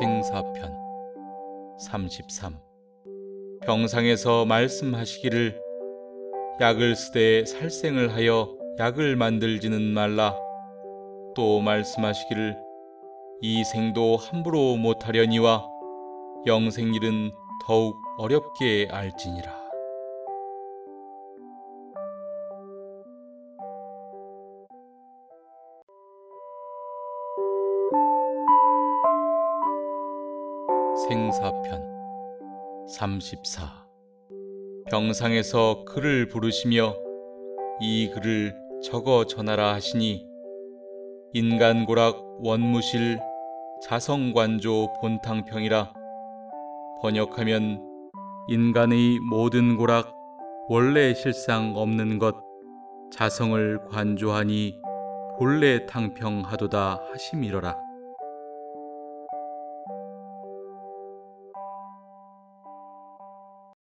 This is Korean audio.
생사편 33 병상에서 말씀하시기를 약을 쓰되 살생을 하여 약을 만들지는 말라. 또 말씀하시기를 이 생도 함부로 못하려니와 영생일은 더욱 어렵게 알지니라 생사편 34 병상에서 글을 부르시며 이 글을 적어 전하라 하시니 인간고락 원무실 자성관조 본탕평이라 번역하면 인간의 모든 고락 원래 실상 없는 것 자성을 관조하니 본래 탕평하도다 하심이러라